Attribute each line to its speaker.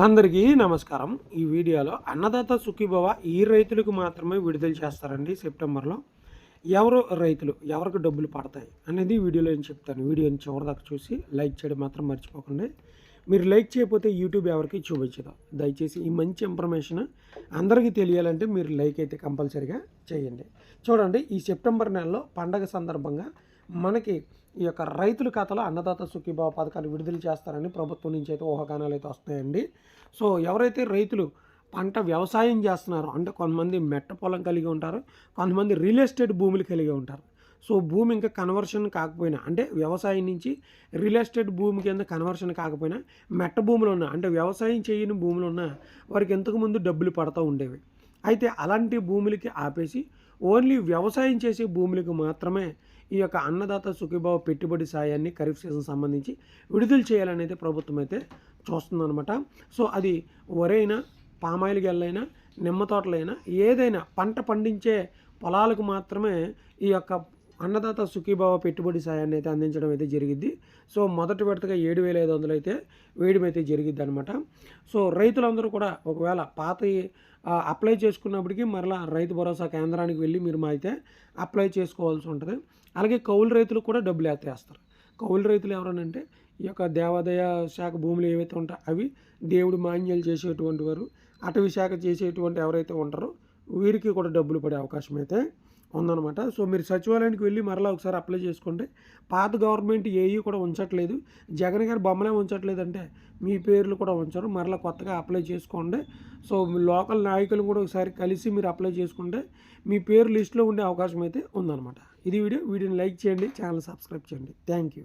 Speaker 1: అందరికీ నమస్కారం. ఈ వీడియోలో అన్నదాత సుఖీభవ ఈ రైతులకు మాత్రమే విడుదల చేస్తారండి సెప్టెంబర్లో. ఎవరు రైతులు ఎవరికి డబ్బులు పడతాయి అనేది వీడియోలో నేను చెప్తాను. వీడియోని చివరిదాకా చూసి లైక్ చేయడం మాత్రం మర్చిపోకండి. మీరు లైక్ చేయకపోతే యూట్యూబ్ ఎవరికి చూపించదు. దయచేసి ఈ మంచి ఇన్ఫర్మేషన్ అందరికీ తెలియాలంటే మీరు లైక్ అయితే కంపల్సరీగా చేయండి. చూడండి ఈ సెప్టెంబర్ నెలలో పండగ సందర్భంగా మనకి ఈ యొక్క రైతుల ఖాతాలో అన్నదాత సుఖీభావ పథకాలు విడుదల చేస్తారని ప్రభుత్వం నుంచి అయితే ఊహాగానాలు అయితే వస్తాయండి. సో ఎవరైతే రైతులు పంట వ్యవసాయం చేస్తున్నారో అంటే కొంతమంది మెట్ట పొలం కలిగి ఉంటారు కొంతమంది రియల్ ఎస్టేట్ భూములు కలిగి ఉంటారు. సో భూమి ఇంకా కన్వర్షన్ కాకపోయినా అంటే వ్యవసాయం నుంచి రియల్ ఎస్టేట్ భూమి కింద కన్వర్షన్ కాకపోయినా మెట్ట భూములు ఉన్న అంటే వ్యవసాయం చేయని భూములు ఉన్న వారికి ఇంతకుముందు డబ్బులు పడుతూ ఉండేవి. అయితే అలాంటి భూములకి ఆపేసి ఓన్లీ వ్యవసాయం చేసే భూములకు మాత్రమే ఈ యొక్క అన్నదాత సుఖీభావ పెట్టుబడి సాయాన్ని ఖరీఫ్ సీజన్ సంబంధించి విడుదల చేయాలని అయితే ప్రభుత్వం అయితే చూస్తుందన్నమాట. సో అది వరైనా పామాయిల్ గెల్లైనా నిమ్మ తోటలైనా ఏదైనా పంట పండించే పొలాలకు మాత్రమే ఈ యొక్క అన్నదాత సుఖీభావ పెట్టుబడి సాయాన్ని అయితే అందించడం అయితే జరిగిద్ది సో మొదటి విడతగా ఏడు వేల ఐదు వందలు అయితే వేయడం అయితే జరిగింది అనమాట సో రైతులందరూ కూడా ఒకవేళ పాత అప్లై చేసుకున్నప్పటికీ మరలా రైతు భరోసా కేంద్రానికి వెళ్ళి మీరు మా అయితే అప్లై చేసుకోవాల్సి ఉంటుంది. అలాగే కౌలు రైతులు కూడా డబ్బులు ఎత్తేస్తారు కౌలు రైతులు ఎవరనంటే ఈ యొక్క దేవాదాయ శాఖ భూములు ఏవైతే ఉంటాయో అవి దేవుడు మాన్యాలు చేసేటువంటి వారు అటవీ శాఖ చేసేటువంటి ఎవరైతే ఉంటారో వీరికి కూడా డబ్బులు పడే అవకాశం అయితే ఉందన్నమాట. సో మీరు సచివాలయానికి వెళ్ళి మరలా ఒకసారి అప్లై చేసుకోండి. పాత గవర్నమెంట్ ఏఈ కూడా ఉంచట్లేదు. జగన్ గారి బొమ్మలే ఉంచట్లేదంటే మీ పేర్లు కూడా ఉంచారు. మరలా కొత్తగా అప్లై చేసుకోండి. సో లోకల్ నాయకులు కూడా ఒకసారి కలిసి మీరు అప్లై చేసుకుంటే మీ పేరు లిస్ట్లో ఉండే అవకాశం అయితే ఉందన్నమాట. ఇది వీడియో. వీడియోని లైక్ చేయండి. ఛానల్ సబ్స్క్రైబ్ చేయండి. Thank you.